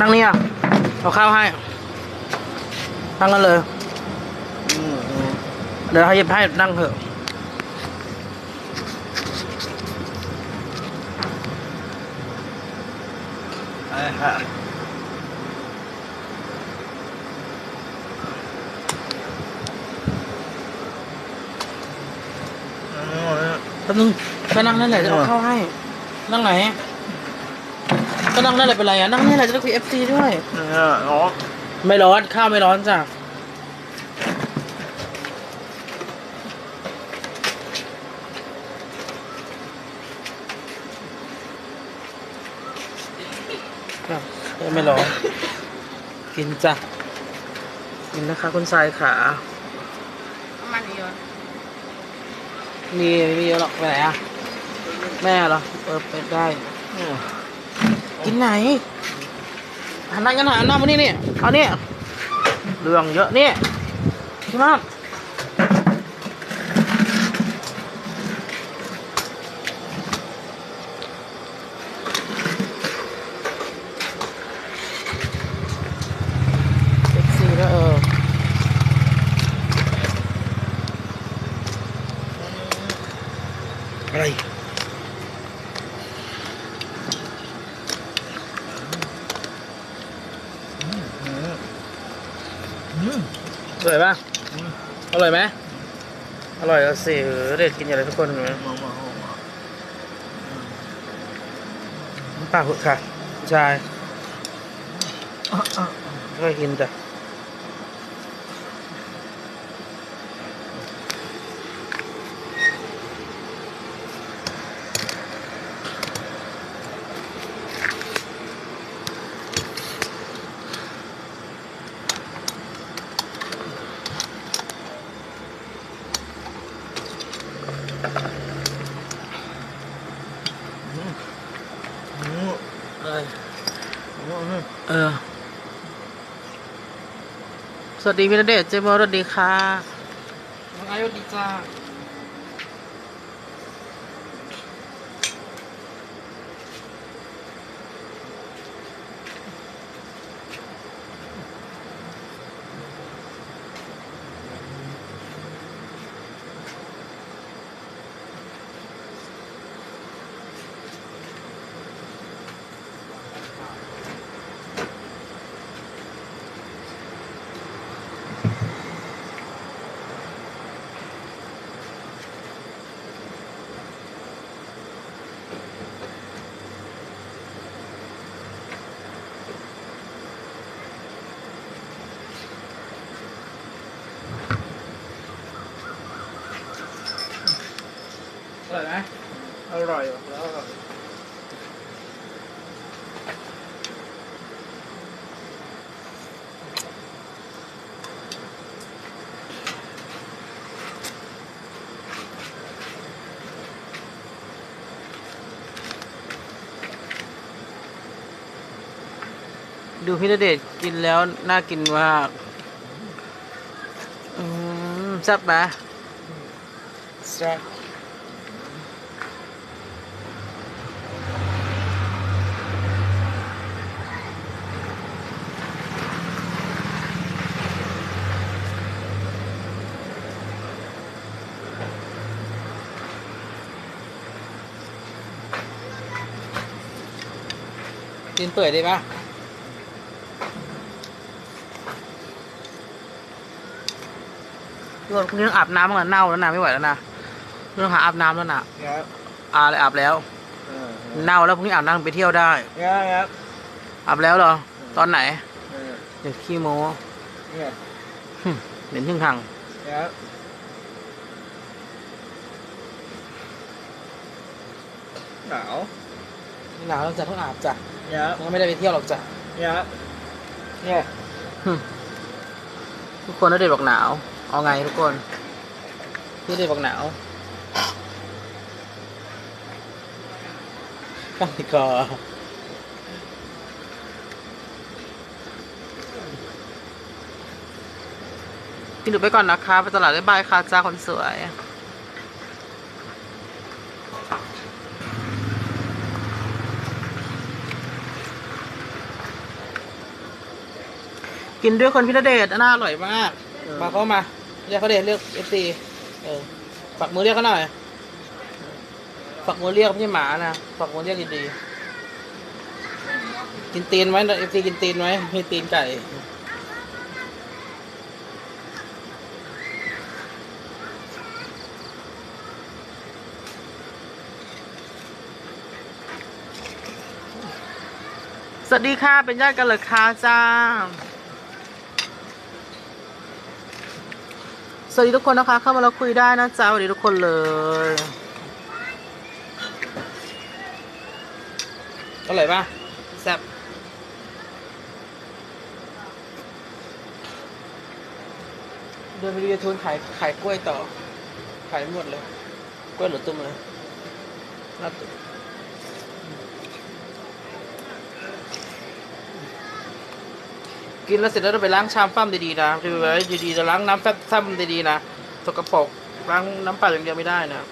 นั่งนี่อะเอาข้าวให้นั่งกันเลยเดี๋ยวให้ยิบให้นั่งเถอะไอ้ฮะอืมแป๊บนึงก็นั่งนั่นแหละจะเอาข้าวให้ นั่งไหน ก็นั่งนั่นแหละเป็นไรอะนั่งนี่แหละจะได้คุยเอฟซีด้วยเนี่ยเนาะไม่ร้อนข้าวไม่ร้อนจ้ะครับเออไม่ร้อนกินจ้ะกินนะคะคุณทรายขาน้ำมันเยอะมีมีเยอะหรอกไปไหนอะ แม่เหรอเออไปได้อืม กินไหนหันหน้ากันหันหน้ามานี่นี่เอาเนี่ยเรื่องเยอะเนี่ยพี่มากเซ็กซี่แล้วเออ อะไร อืม อ ร่อยปะอร่อยไหมอร่อยแล้วสิเออเด็ดกินอย่างไรทุกคนเลยมามามามาปากค่ะผู้ชายอะอะก็กินจ้ะ อืม เอย อืม เออ สวัสดีพี่ณเดชน์เจมส์สวัสดีค่ะน้องไอซ์สวัสดีจ้า อร่อยไหม อร่อยว่ะแล้วอร่อย ดูพี่ณเดชน์กินแล้ว น่ากินมากอืมแซ่บไหมแซ่บกินเปื่อยได้ปะ เรื่องอาบน้ำมันก็เน่าแล้วนะไม่ไหวแล้วนะเรื่องหาอาบน้ำแล้วนะครับอาเลยอาบแล้ว เออเน่าแล้วพรุ่งนี้อาบน้ำไปเที่ยวได้ครับครับอาบแล้วเหรอ ตอนไหนเออเดี๋ยวขี้โม้เนี่ยหึเหม็นทึ่งทางครับหนาวหนาวแล้วจะต้องอาบจ้ะครับมันก็ไม่ได้ไปเที่ยวหรอกจ้ะครับเนี่ยหึทุกคนน่าเด็ดบอกหนาว เอาไงทุกคนพี่เด็ดบอกหนาวตั้งติกอกินดูไปก่อนนะคะไปตลาดได้บายค่ะจ้าคนสวยกินด้วยคนพิรเดชน่าอร่อยมาก มาเข้ามาเรียกเขาเดชเรียกเอฟซีเออฝักมือเรียกเขาหน่อยฝักมือเรียกไม่ใช่หมานะฝักมือเรียกดีๆกินตีนไว้เอฟซีกินตีนไว้มีตีนไก่สวัสดีค่ะ เป็นญาติกันเหรอคะจ้า สวัสดีทุกคนนะคะ เข้ามาแล้วคุยได้นะจ๊ะสวัสดีทุกคนเลยอร่อยปะแซ่บเดินไปดูยูทูนขายขายกล้วยต่อ ขายหมดเลย กล้วยเหลือตุ้มเลยน่าตุ้ม กินแล้วเสร็จแล้วต้องไปล้างชามฟ้ามดีๆนะคือไว้ดีๆจะล้างน้ำแฟบซ้ำดีๆนะสกปรกล้างน้ำเปล่าอย่างเดียวไม่ได้นะ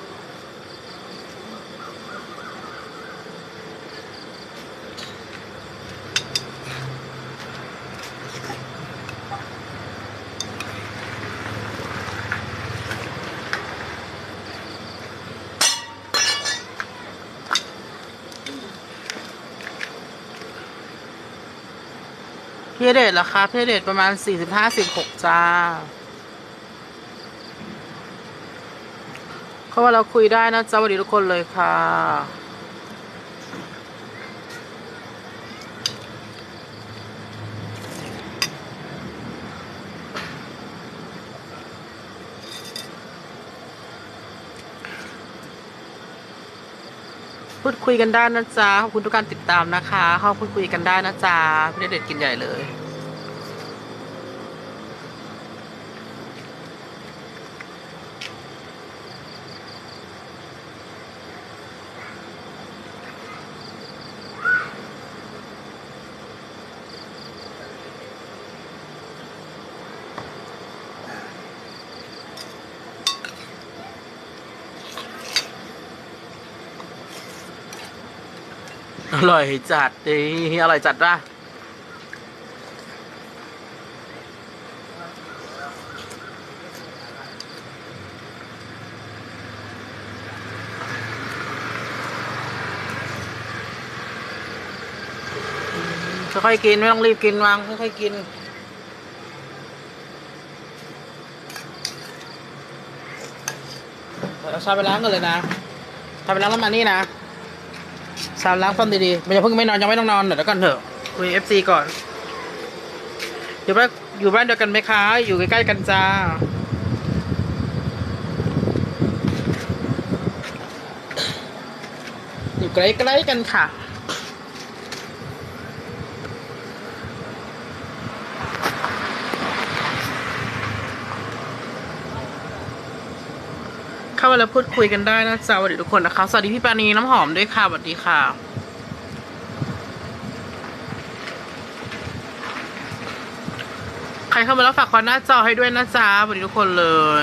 พีเดทราคาพีเดทประมาณสี่สิบห้าสิบหกจ้าเข้ามาเราคุยได้นะจ้าสวัสดีทุกคนเลยค่ะ พูดคุยกันได้นะจ๊ะขอบคุณทุกการติดตามนะคะเข้าพูดคุยกันได้นะจ๊ะพี่เด็ดกินใหญ่เลย ร่อยจัดดิอร่อยจัดป่ะค่อยๆกิน ไม่ต้องรีบกินวางค่อยๆกินเอาชาไปล้างกันเลยนะชาไปล้างแล้วมานี่นะ สาวล้างซ่อมดีๆมันจะเพิ่งไม่นอนยังไม่ต้องนอนเดี๋ยวก่อนเถอะคุยเอฟซีก่อน อยู่บ้านอยู่บ้านเดียวกันไหมคะ อยู่ใกล้ๆกันจ้าอยู่ใกล้ๆกันค่ะ เข้ามาแล้วพูดคุยกันได้นะจ๊ะสวัสดีทุกคนนะคะ สวัสดีพี่ปานีน้ำหอมด้วยค่ะ สวัสดีค่ะ ใครเข้ามาแล้วฝากควันหน้าจอให้ด้วยนะจ๊ะสวัสดีทุกคนเลย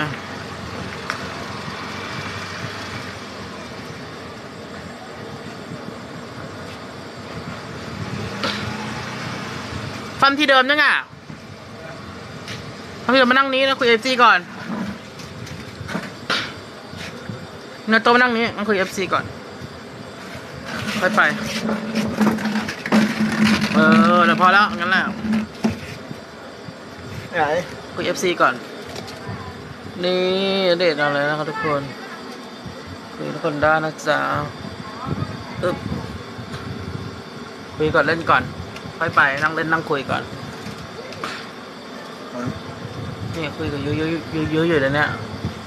ฟันที่เดิมยังอะฟันที่เดิมมานั่งนี้นะคุยเอฟซีก่อน เนื้อโต๊ะมานั่งนี้งั้นคุยเอฟซีก่อนไปไป เออเดี๋ยวพอแล้ว งั้นแหละไหนคุยเอฟซีก่อน นี่เด็ดอะไรนะครับทุกคนคุยทุกคนได้นะจ๊ะอึ๊บคุยก่อนเล่นก่อน ค่อยไปนั่งเล่นนั่งคุยก่อนนี่คุยกับยุยยุยยุยยุยอยู่เลยเนี่ย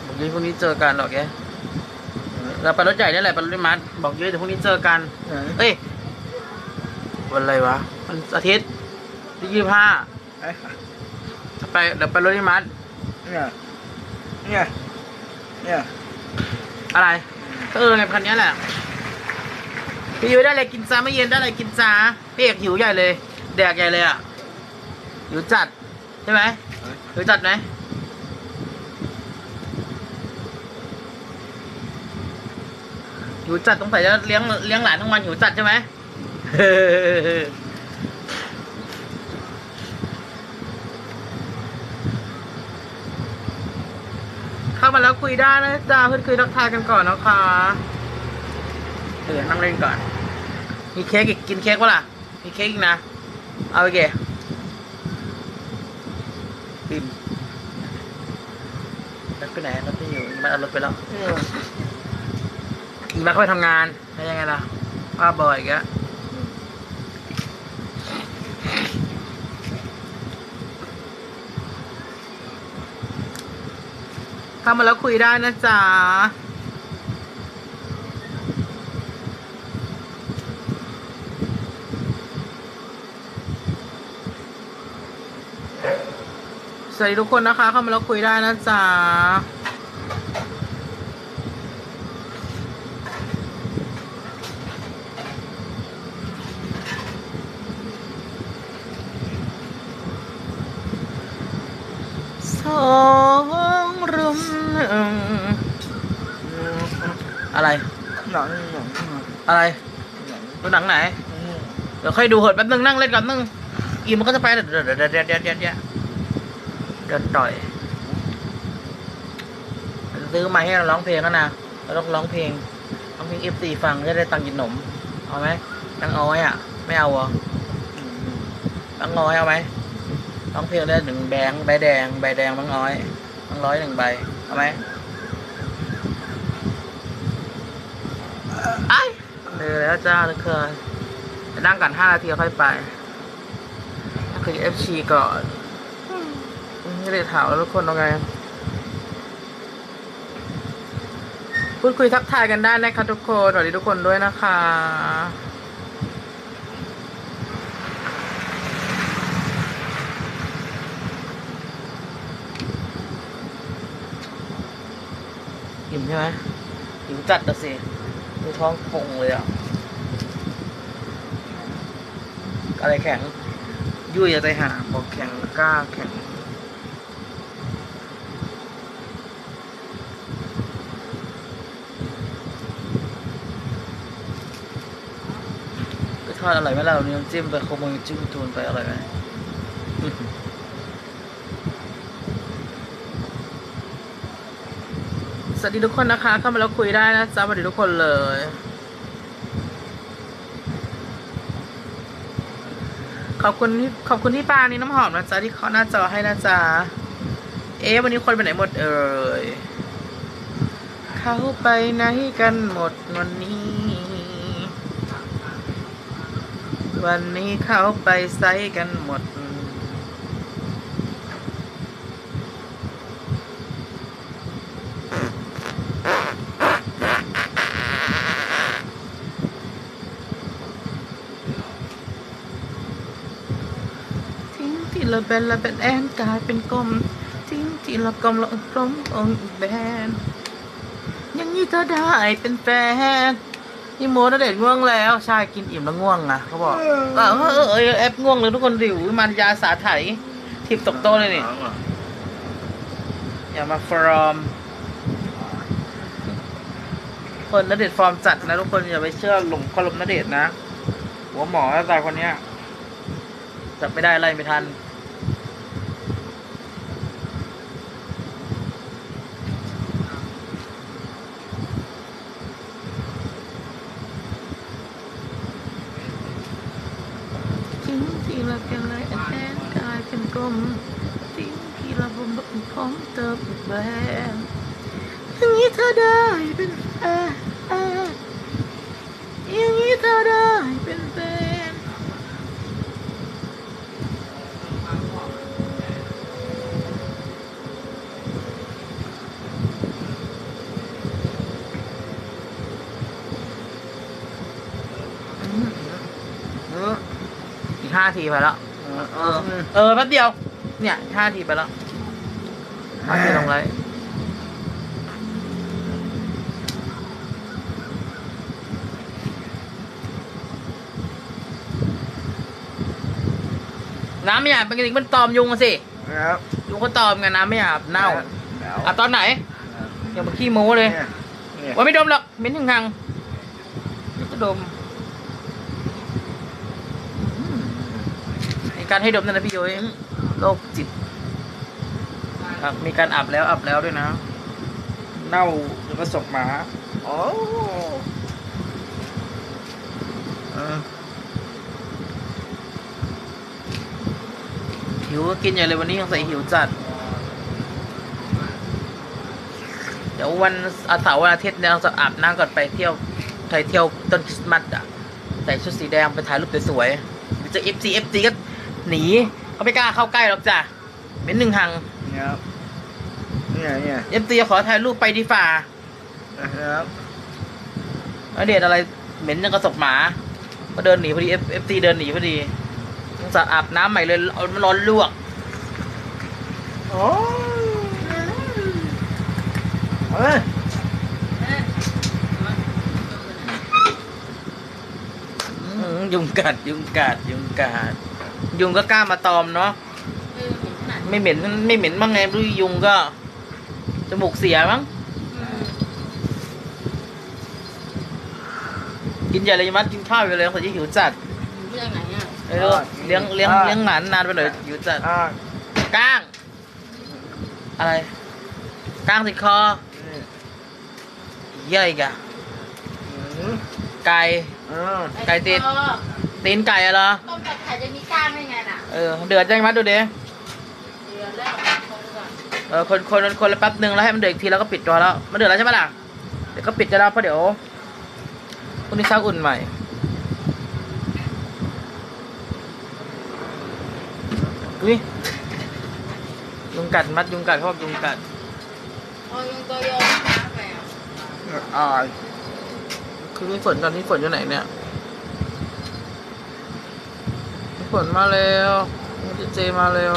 บอกยุยพรุ่งนี้เจอกันหรอกแก เราไปรถใหญ่นี่แหละไปรถมัดบอกยุยเดี๋ยวพรุ่งนี้เจอกันไหนเอ้ย วันอะไรวะวันอาทิตย์ที่ยี่ห้าไอ้ไปเดี๋ยวไปรถที่มัดเนี่ยเนี่ยเนี่ยอะไรก็เออในพันนี้แหละพี่ยุ้ยได้อะไรกินจ้าไม่เย็นได้อะไรกินจ้าพี่เอกหิวใหญ่เลย แดกใหญ่เลยอะหิวจัดใช่ไหมหิวจัดไหม หิวจัดต้องใส่จะเลี้ยงเลี้ยงหลานทั้งวันหิวจัดใช่ไหมเข้ามาแล้วคุยได้นะจ้าเพื่อนคุยรักทายกันก่อนนะคะเออนั่งเล่นก่อน มีเค้กอีกกินเค้กวะล่ะ มีเค้กอีกนะ เอาไปเคปิมรถไปไหนรถไม่อยู่มันเอารถไปแล้ว แล้วเขาไปทำงานแล้วยังไงล่ะว่าบ่อยอีกแล้วเข้ามาแล้วคุยได้นะจ๊ะ สวัสดีทุกคนนะคะ เข้ามาแล้วคุยได้นะจ๊ะ หนังอะไรตัวหนังไหน เดี๋ยวค่อยดูเหอะแป๊บนึงนั่งเล่นก่อนนึงอีมันก็จะไปเดี๋ยวเดี๋ยวเดี๋ยวเดี๋ยวเดี๋ยวเดี๋ยวเดี๋ยวต่อยซื้อมาให้เราร้องเพลงกันนะเราต้องร้องเพลงร้องเพลงเอฟซีฟังจะได้ตังค์กินขนมเอาไหมตังค์เอาไหมอะ ไม่เอาอะตังค์เอยเอาไหมร้องเพลงได้หนึ่งแบงใบแดงใบแดงตังอ้อยตังร้อยหนึ่งใบเอาไหม ไอเหนื่อยแล้วจ้าเหลือเกินนั่งกันห้านาทีค่อยไปคือเอฟชีก่อนไม่ได้ถามแล้วทุกคนเอาไง พูดคุยทักทายกันได้นะคะทุกคนสวัสดีทุกคนด้วยนะคะอิ่มใช่ไหมหิวจัดอะสิ มีท้องพงเลยอะ อะไรแข็ง ยุ่ยอย่าใจหาบอกแข็งกล้าแข็งก็ทอดอร่อยไหมล่ะเราเนี่ยน้ำจิ้มไปขโมยจิ้มทูนไปอร่อยไหม สวัสดีทุกคนนะคะ เข้ามาแล้วคุยได้นะจ๊ะสวัสดีทุกคนเลย ขอบคุณที่ขอบคุณที่ปานี่น้ำหอมนะจ๊ะที่เขาหน้าจอให้นะจ๊ะเอ๊ะวันนี้คนไปไหนหมดเอ่ยเขาไปไหนกันหมดวันนี้ วันนี้เขาไปไซกันหมด ทิ้งที่เราเป็นเราเป็นแอนกลายเป็นกลมทิ้งที่เรากลมเรากลมองอีกแบนอย่างนี้เธอได้เป็นแฟนนี่โมนเดชน์ง่วงแล้วใช่กินอิ่มแล้วง่วงอะเขาบอกเออเออเออเออแอปง่วงเลยทุกคนดิวมันยาสาไถทิปตกโต๊ะเลยนี่อย่ามาฟอร์มคนนเดชน์ฟอร์มจัดนะทุกคนอย่าไปเชื่อหลงคอลมนเดชน์นะหัวหมอตายคนเนี้ยจับไม่ได้ไล่ไม่ทัน ทิ้งที่เราเป็นไรแอนกลายเป็นกล มทิ้งที่ราบมบพร้อมเติมแบนอย่างนี้เธอได้เป็นแฟนอย่างนี้เธอได้เป็นแฟนอีกห้าทีไปแล้ว เออเออแป๊บเดียว เนี่ยห้าทีไปแล้วห้าทีลงไลฟ์น้ำไม่อาบเป็นกระดิ่งมันตอมยุงอะสิแล้วยุงก็ตอมกันน้ำไม่อาบเน่าแล้วอาบตอนไหนอย่ามาขี้โม้เลยเนี่ยเนี่ยว่าไม่ดมหรอกเหม็นถึงทางๆจะดม การให้ดมนั่นนะพี่ย้ยโรคจิตครับมีการอาบแล้วอาบแล้วด้วยนะ เน่าหรือว่าศพหมาโอ้เอหิวก็กินใหญ่เลยวันนี้ยังใส่หิวจัด เดี๋ยววันอาเสาร์วันอาทิตย์เนี่ยเราจะอาบน้ำก่อนไปเที่ยวไปเที่ยวต้นคริสต์มาสอะ ใส่ชุดสีแดงไปถ่ายรูปสวยๆหรือจะ FC FC ก็ หนีเขาไม่กล้าเข้าใกล้หรอกจ้ะเป็นหนึ่งหังเนี่ยครับเนี่ยเนี่ย FC จะขอถ่ายรูปไปดีฝ่านะครับแล้วเดชอะไรเหม็นยังกระสบหมา ก็เดินหนีพอดี F F C เดินหนีพอดีต้องสระอาบน้ำใหม่เลยเอามันร้อนลวกโอ้เฮ้ยอื้อยุงกัดยุงกัดยุงกัด ยุงก็กล้ามาตอมเนาะเออเห็นขนาดไม่เหม็นไม่เหม็นบ้างไงไม่รู้ยุงก็จมูกเสียมั้งอืมกินใหญ่เลยมัดกินข้าวอยู่เลยเขาจะหิวจัดอยู่เรื่องไหนอะเออเลี้ยงเลี้ยงเลี้ยงหมานนานไปหน่อยหิวจัดอ่าก้าง อะไรก้างติดคอนี่เหี้ยอะไรอีกอะอืมไก่ อ่าไก่ติดเออ ตีนไก่อะเหรอ ต้มกับไข่จะมีกล้างได้ไงน่ะเออ เดือดจังมัดดูดิ เดือดแล้วคนก่อนเออ คนคนคนละแป๊บหนึ่งแล้วให้มันเดือดอีกทีแล้วก็ปิดตัวแล้ว มันเดือดแล้วใช่ไหมล่ะ เดี๋ยวก็ปิดจะแล้วเพราะเดี๋ยวพรุ่งนี้เช้าอุ่นใหม่อุ้ยยุงกัดมัดยุงกัดเขาบอกยุงกัดเอายุงตัวโยนน้ำไปอะอายคือพี่ฝนตอนนี้ฝนอยู่ไหนเนี่ยพี่ ฝนมาแล้วเจเจมาแล้ว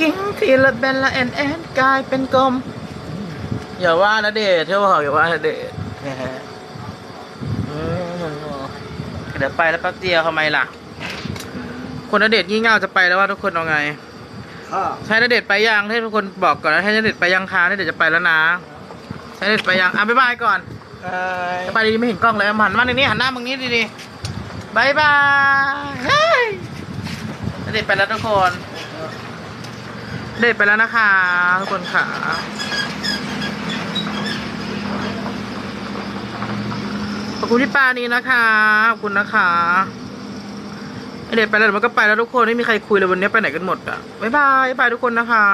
กิ้งที ละเบนละแอนแอนกลายเป็นกลม อย่าว่านะเดชเท่าบอกอย่าว่านะเดชอืมเดี๋ยวไปแล้วแป๊บเดียวทำไมล่ะ คนณเดชน์งี่เง่าจะไปแล้วว่าทุกคนเอาไงอ่าใช้ณเดชน์ไปยังให้ทุกคนบอกก่อนนะให้ณเดชน์ไปยังคะณเดชน์จะไปแล้วนะใช้ณเดชน์ไปยังอะบ๊ายบายก่อนเอ้ยไปดีๆไม่เห็นกล้องเลยหันมาในนี้หันหน้ามึงนี้ดีๆบายบายเฮ้ยณเดชน์ไปแล้วทุกคนณ เด็ดไปแล้วนะคะทุกคนค่ะขอบคุณที่ปานี้นะคะขอบคุณนะคะเด็ดไปแล้วเดี๋ยวมันก็ไปแล้วทุกคนไม่มีใครคุยเลยวันนี้ไปไหนกันหมดอะบ๊ายบายบ๊ายบายทุกคนนะคะ